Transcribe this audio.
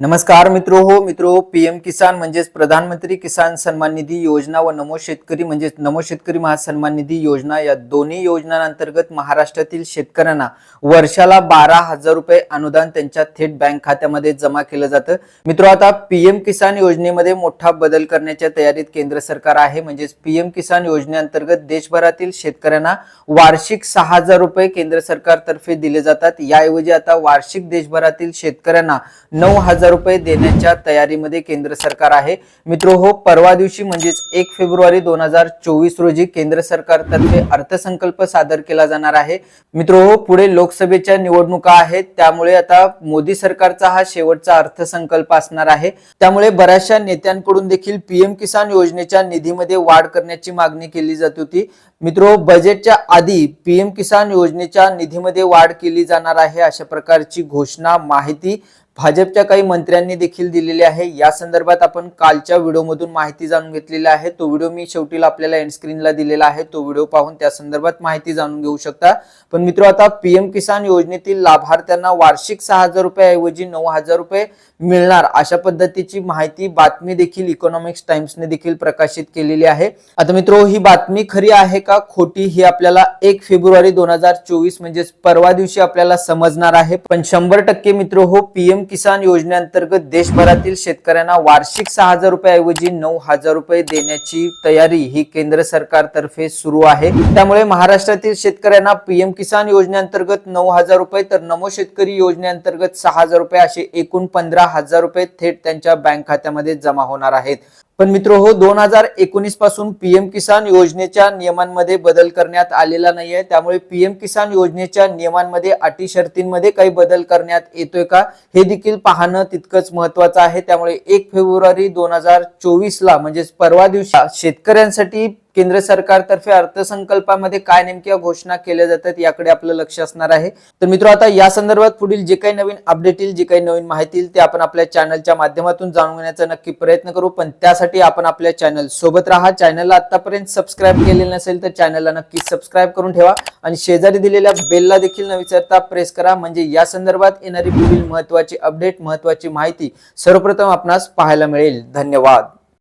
नमस्कार मित्रो हो मित्रो पीएम किसान म्हणजेच प्रधानमंत्री किसान सन्मान निधी योजना व नमो शेतकरी म्हणजेच नमो शेतकरी महासन्मान निधी योजना या दोन्ही योजनांअंतर्गत महाराष्ट्रातील शेतकऱ्यांना वर्षाला बारा हजार रुपये अनुदान त्यांच्या थेट बँक खात्यामध्ये जमा केलं जातं. मित्रो आता पीएम किसान योजनेमध्ये मोठा बदल करण्याच्या तयारीत केंद्र सरकार आहे. म्हणजेच पीएम किसान योजनेअंतर्गत देशभरातील शेतकऱ्यांना वार्षिक सहा हजार रुपये केंद्र सरकारतर्फे दिले जातात. याऐवजी आता वार्षिक देशभरातील शेतकऱ्यांना नऊ हजार हजार रुपये देण्याच्या तयारीमध्ये केंद्र सरकार आहे. मित्र हो परवा दिवशी म्हणजेच एक फेब्रुवारी दोन हजार चोवीस रोजी केंद्र सरकारतर्फे अर्थसंकल्प सादर केला जाणार आहे. मित्र हो पुढे लोकसभेच्या निवडणुका आहेत. त्यामुळे आता मोदी सरकारचा हा शेवटचा अर्थसंकल्प असणार आहे. त्यामुळे बऱ्याचशा नेत्यांकडून देखील पीएम किसान योजनेच्या निधीमध्ये वाढ करण्याची मागणी केली जात होती. मित्रो हो, बजेटच्या आधी पीएम किसान योजनेच्या निधीमध्ये वाढ केली जाणार आहे अशा प्रकारची घोषणा माहिती भाजपच्या काही मंत्र्यांनी देखील दिलेली आहे. या संदर्भात आपण कालच्या व्हिडिओमधून माहिती जाणून घेतलेली आहे. तो व्हिडिओ मी शेवटीला आपल्याला एंड स्क्रीनला दिलेला आहे. तो व्हिडिओ पाहून त्या संदर्भात माहिती जाणून घेऊ शकता. पण मित्र आता पीएम किसान योजनेतील लाभार्थ्यांना वार्षिक सहा हजार रुपयाऐवजी नऊ हजार रुपये मिळणार अशा पद्धतीची माहिती बातमी देखील इकॉनॉमिक्स टाइम्सने देखील प्रकाशित केलेली आहे. आता मित्र ही बातमी खरी आहे का खोटी ही आपल्याला एक फेब्रुवारी दोन हजार चोवीस म्हणजेच परवा दिवशी आपल्याला समजणार आहे. पण शंभर टक्के मित्र हो पीएम किसान योजनेअंतर्गत देशभरातील शेतकऱ्यांना वार्षिक सहा हजार रुपयाऐवजी नऊ हजार रुपये देण्याची तयारी ही केंद्र सरकारतर्फे सुरू आहे. त्यामुळे महाराष्ट्रातील शेतकऱ्यांना पीएम किसान योजनेअंतर्गत नऊ हजार रुपये तर नमो शेतकरी योजनेअंतर्गत सहा हजार रुपये असे एकूण पंधरा हजार रुपये थेट त्यांच्या बँक खात्यामध्ये जमा होणार आहेत. पण मित्र हो दोन हजार एकोणीसपासून पीएम किसान योजनेच्या नियमांमध्ये बदल करण्यात आलेला नाहीये. त्यामुळे पीएम किसान योजनेच्या नियमांमध्ये अटी शर्तींमध्ये काही बदल करण्यात येतोय का? हे देखील पाहणं तितकंच महत्वाचं आहे. त्यामुळे एक फेब्रुवारी दोन हजार चोवीसला म्हणजेच परवा दिवशी शेतकऱ्यांसाठी केंद्र सरकारतर्फे अर्थसंकल्पामध्ये काय नेमक्या घोषणा केल्या जातात याकडे आपलं लक्ष असणार आहे. तर मित्र आता या संदर्भात पुढील जे काही नवीन अपडेट येईल जे काही नवीन माहिती येईल ते आपण आपल्या चॅनलच्या माध्यमातून जाणून घेण्याचा नक्की प्रयत्न करू. पण त्यासाठी आपण आपल्या चॅनल सोबत राहा. चॅनलला आतापर्यंत सबस्क्राईब केलेलं नसेल तर चॅनलला नक्की सबस्क्राईब करून ठेवा. आणि शेजारी दिलेल्या बेलला देखील न विचारता प्रेस करा. म्हणजे या संदर्भात येणारी पुढील महत्वाची अपडेट महत्वाची माहिती सर्वप्रथम आपणास पाहायला मिळेल. धन्यवाद.